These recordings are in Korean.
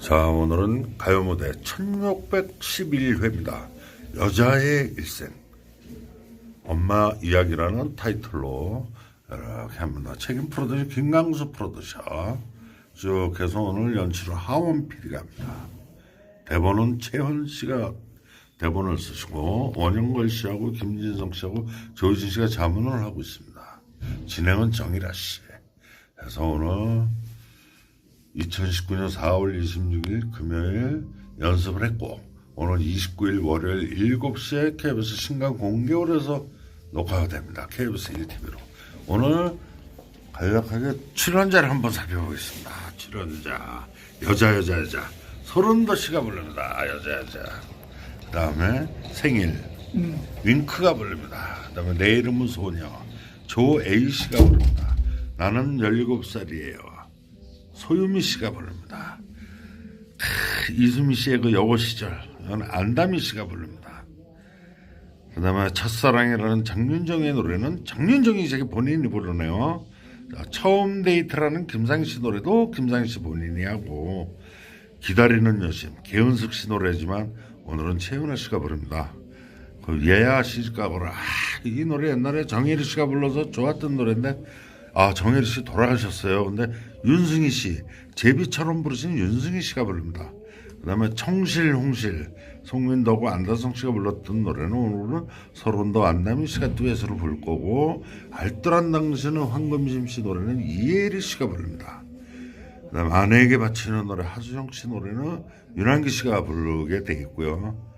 자, 오늘은 가요 무대 1611회입니다. 여자의 일생. 엄마 이야기라는 타이틀로 이렇게 합니다. 책임 프로듀서 김강수 프로듀서. 쭉 해서 오늘 연출을 하원 PD가 합니다. 대본은 최현 씨가 대본을 쓰시고 원영걸 씨하고 김진성 씨하고 조진 씨가 자문을 하고 있습니다. 진행은 정일아 씨. 그래서 오늘 2019년 4월 26일 금요일 연습을 했고 오늘 29일 월요일 7시에 KBS 신간 공개홀에서 녹화가 됩니다. KBS 1TV로. 오늘 간략하게 출연자를 한번 살펴보겠습니다. 출연자 여자 여자 여자 서른도 씨가 부릅니다. 여자 여자. 그 다음에 생일 윙크가 부릅니다. 그 다음에 내 이름은 소녀 조 A 씨가 부릅니다. 나는 17살이에요. 소유미 씨가 부릅니다. 크, 이수미 씨의 그 여고 시절, 이건 안다미 씨가 부릅니다. 그 다음에 첫사랑이라는 장윤정의 노래는 장윤정이 자기 본인이 부르네요. 자, 처음 데이트라는 김상희 씨 노래도 김상희 씨 본인이 하고, 기다리는 여심, 개은숙 씨 노래지만 오늘은 최은아 씨가 부릅니다. 그 예야 씨가 부르, 아, 이 노래 옛날에 정혜리 씨가 불러서 좋았던 노래인데, 아, 정혜리 씨 돌아가셨어요. 근데 윤승희 씨, 제비처럼 부르신 윤승희 씨가 부릅니다. 그 다음에 청실, 홍실, 송민도하고 안다성 씨가 불렀던 노래는 오늘은 서른도 안다미 씨가 듀엣으로 부를 거고, 알뜰한 당신은 황금심 씨 노래는 이혜리 씨가 부릅니다. 그 다음에 아내에게 바치는 노래 하수정 씨 노래는 윤한기 씨가 부르게 되겠고요.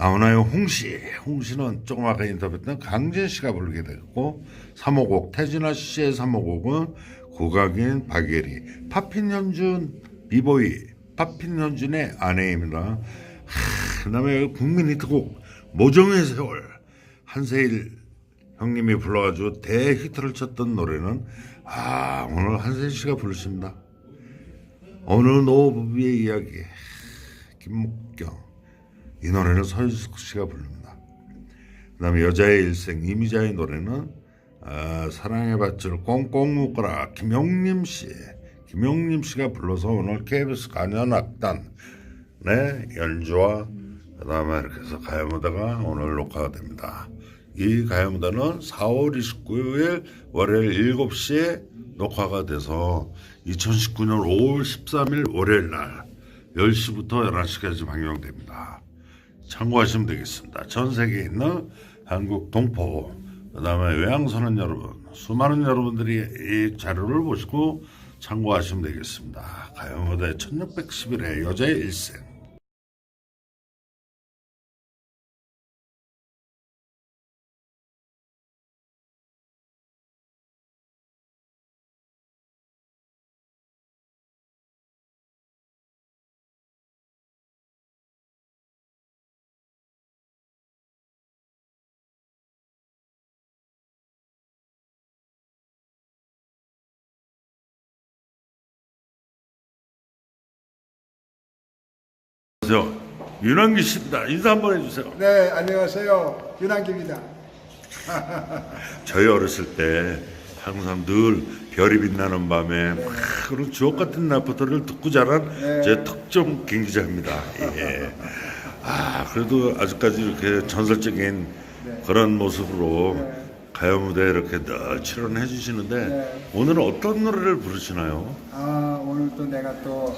나오나요? 홍씨 홍씨는 조금 아까 인터뷰했던 강진 씨가 부르게 되고 3호곡 태진아 씨의 3호곡은 국악인 박예리 파핀현준 비보이 파핀현준의 아내입니다. 하, 그다음에 국민 히트곡 모정의 세월. 한세일 형님이 불러가지고 대히트를 쳤던 노래는 아 오늘 한세일 씨가 부르십니다. 어느 노부부의 이야기. 김목경 이 노래는 서유숙 씨가 부릅니다. 그 다음에 여자의 일생 이미자의 노래는 아, 사랑의 밧줄 꽁꽁 묶어라 김용림 씨 김용림 씨가 불러서 오늘 KBS 간연악단 네 연주와 그 다음에 이렇게 해서 가요무대가 오늘 녹화가 됩니다. 이 가요무대는 4월 29일 월요일 7시에 녹화가 돼서 2019년 5월 13일 월요일 날 10시부터 11시까지 방영됩니다. 참고하시면 되겠습니다. 전 세계에 있는 한국 동포, 그 다음에 외항선원 여러분, 수많은 여러분들이 이 자료를 보시고 참고하시면 되겠습니다. 가요무대 1611회 여자의 일생. 저 윤한기 씨입니다. 인사 한번 해주세요. 네, 안녕하세요. 윤한기입니다. 저희 어렸을 때 항상 늘 별이 빛나는 밤에 막 그런 주옥 같은 라포터를 듣고 자란 제 특정 경기자입니다. 예. 아 그래도 아직까지 이렇게 전설적인 그런 모습으로 가요 무대 이렇게 늘 출연해 주시는데 오늘은 어떤 노래를 부르시나요? 아, 오늘 또 내가 또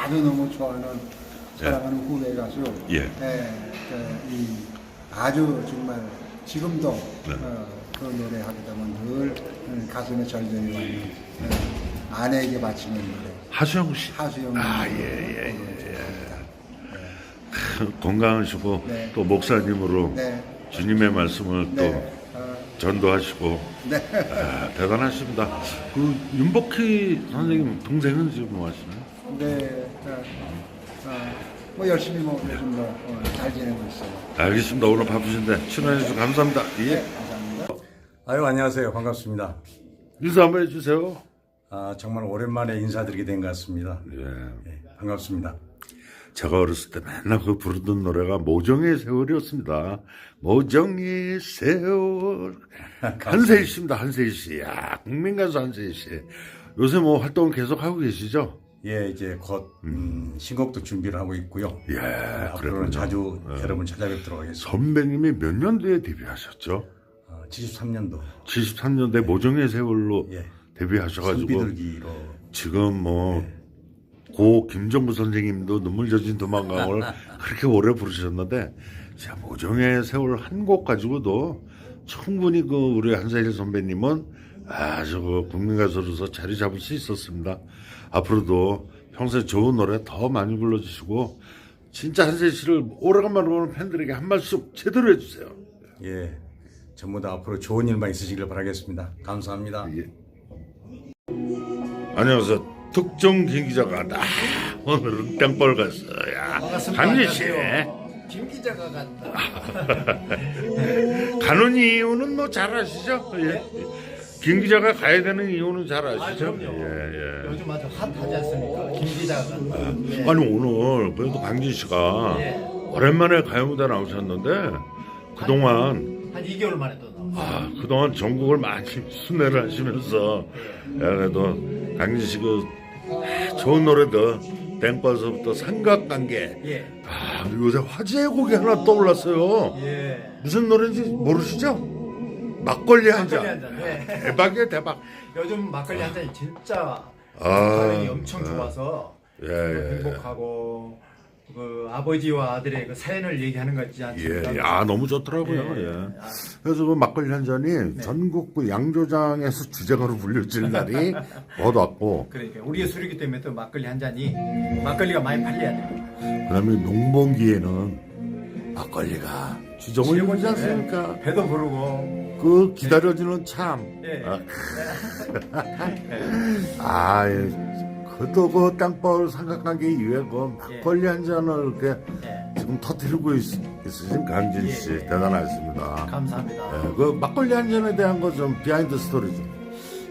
아주 너무 좋아하는 사랑하는 후배 가수. 예. 네, 그, 이 아주 정말 지금도 네. 어, 그 노래 하게 되면 늘 음, 가슴에 절정이 와는 어, 아내에게 바치는 노래. 하수영 씨. 하수영. 아, 예, 예, 예, 건강하시고 네. 또 목사님으로 네. 주님의 말씀을 또 네. 어, 전도하시고 네. 아, 대단하십니다. 그 윤복희 선생님 동생은 지금 뭐 하시나요? 네. 어, 어, 뭐 열심히 뭐 요즘 뭐잘 지내고 있어요. 알겠습니다. 오늘 바쁘신데 출연해 주셔서 감사합니다. 예. 감사합니다. 아유 안녕하세요 반갑습니다. 인사 한번 해주세요. 아 정말 오랜만에 인사드리게 된 것 같습니다. 예. 예, 반갑습니다. 제가 어렸을 때 맨날 그 부르던 노래가 모정의 세월이었습니다. 모정의 세월. 한세희 씨입니다. 한세희 씨. 야, 국민가수 한세희 씨. 요새 뭐 활동 계속 하고 계시죠? 예, 이제 곧 음, 신곡도 준비를 하고 있고요. 예, 네, 그랬군요. 앞으로는 자주 여러분 찾아뵙도록 하겠습니다. 선배님이 몇 년도에 데뷔하셨죠? 어, 73년도 73년대 모종의 세월로 예, 데뷔하셔가지고 선비들기로 지금 뭐 고 김정부 선생님도 눈물 젖은 도망강을 그렇게 오래 부르셨는데 자 모종의 세월 한 곡 가지고도 충분히 그 우리 한사일 선배님은 아주 그 국민 가수로서 자리 잡을 수 있었습니다. 앞으로도 평소에 좋은 노래 더 많이 불러주시고 진짜 한사일 씨를 오래간만에 보는 팬들에게 한 말씀 제대로 해주세요. 예, 전부 다 앞으로 좋은 일만 있으시길 바라겠습니다. 감사합니다. 예. 안녕하세요. 특정 김 기자가 나 오늘은 땡벌 갔어요. 강진 씨. 김 기자가 간다. 가는 이유는 뭐 잘 아시죠? 예. 김 기자가 가야 되는 이유는 잘 아, 아시죠? 그럼요. 예, 예. 요즘 아주 핫하지 않습니까? 김 기자가. 네. 아니 오늘 그래도 강진 씨가 예. 오랜만에 가요무대 나오셨는데 그동안 한 2개월 만에 또 나왔어요. 아 그동안 전국을 많이 순회를 하시면서 예, 그래도 강진 씨그 좋은 노래들 땡벌서부터 삼각관계 예. 아 요새 화제의 곡이 하나 떠올랐어요. 예. 무슨 노래인지 모르시죠? 막걸리 한 잔. 막걸리 한 잔. 네. 대박이에요 대박. 요즘 막걸리 한 잔이 진짜 아, 반응이 엄청 좋아서 예, 예. 행복하고 그 아버지와 아들의 그 사연을 얘기하는 거 있지 않습니까? 예, 아 너무 좋더라고요. 예. 예. 아, 그래서 그 막걸리 한 잔이 전국 그 양조장에서 주제가로 불려질 날이 얻었고, 그러니까 우리의 술이기 때문에 또 막걸리 한 잔이 막걸리가 많이 팔려야 돼요. 그다음에 농번기에는 막걸리가 주정을 이루지 않습니까? 배도 부르고 그 기다려지는 참. 예. 아, 아, 예. 그것도 그 땅벌 삼각관계 이후에 그 막걸리 한 잔을 이렇게 예. 지금 터뜨리고 있, 있으신 강진 씨 예, 예. 대단하십니다. 감사합니다. 예, 그 막걸리 한 잔에 대한 거 좀 비하인드 스토리 좀.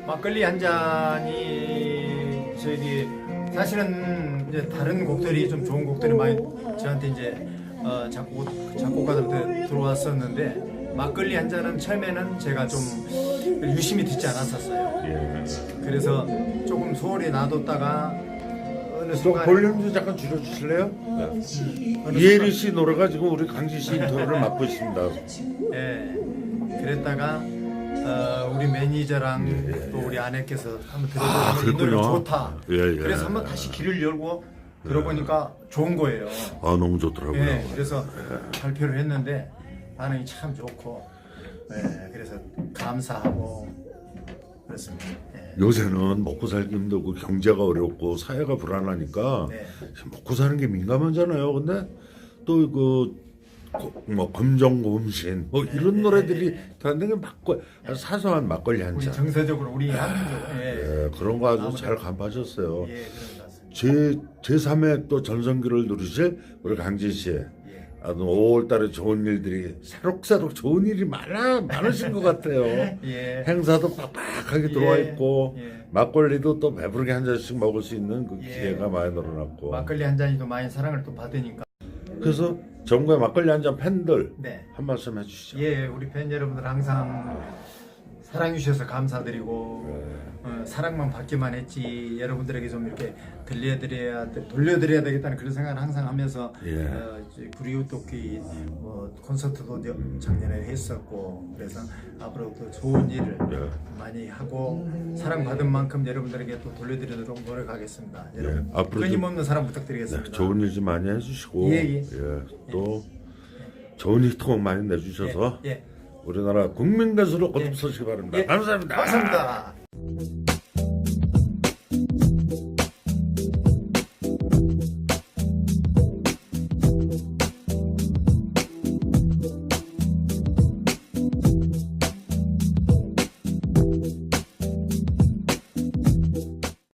막걸리 한 잔이 저기 사실은 이제 다른 곡들이 좀 좋은 곡들이 많이 저한테 이제 어, 작곡 작곡가들한테 들어왔었는데 막걸리 한 잔은 처음에는 제가 좀 유심히 듣지 않았었어요. 예. 그래서 조금 소홀히 놔뒀다가 어느 좀 순간 볼륨 좀 잠깐 줄여주실래요? 이혜리 씨 노래가 지금 우리 강진 씨 인터뷰를 맡고 있습니다. 예 그랬다가 어, 우리 매니저랑 또 우리 아내께서 한번 예. 아, 들어보면 이 노래 그랬군요. 좋다. 예, 예. 그래서 한번 다시 귀를 열고 들어보니까 좋은 거예요. 아 너무 좋더라고요. 예, 그래서 발표를 했는데 반응이 참 좋고, 예, 그래서 감사하고 그렇습니다. 예. 요새는 먹고 살기 힘들고 경제가 어렵고 사회가 불안하니까 네. 먹고 사는 게 민감하잖아요. 근데 또그 뭐 검정곰신 뭐 이런 노래들이 듣는 게 막고 사소한 막걸리 한 우리 잔. 정서적으로 우리 한민족, 예, 예, 그런 거 아주 잘 간파하셨어요. 예, 그런. 제 제3의 또 전성기를 누리실 우리 강진 씨. 예. 아주 5월 달에 좋은 일들이 새록새록 좋은 일이 많아 많으신 것 같아요. 예. 행사도 빡빡하게 들어와 예, 있고 예. 막걸리도 또 배부르게 한 잔씩 먹을 수 있는 그 예. 기회가 많이 늘어났고. 막걸리 한 잔이 또 많이 사랑을 또 받으니까, 그래서 전국의 막걸리 한 잔 팬들 네, 한 말씀 해주시죠. 예, 우리 팬 여러분들 항상 사랑해 주셔서 감사드리고 네. 어, 사랑만 받기만 했지 여러분들에게 좀 이렇게 들려드려야 돼- 돌려드려야 되겠다는 그런 생각을 항상 하면서 예. 어, 이제 구리우 토끼 뭐 콘서트도 여- 작년에 했었고 그래서 앞으로 또 좋은 일을 예. 많이 하고 사랑받은 만큼 여러분들에게 또 돌려드리도록 노력하겠습니다. 여러분 예, 앞으로도- 끊임없는 사랑 네, 부탁드리겠습니다. 좋은 일 좀 많이 해주시고 예, 예. 또 좋은 히트곡 많이 내주셔서 예, 예. 우리나라 국민 가수로 예. 거듭서시기 바랍니다. 예. 감사합니다. 감사합니다.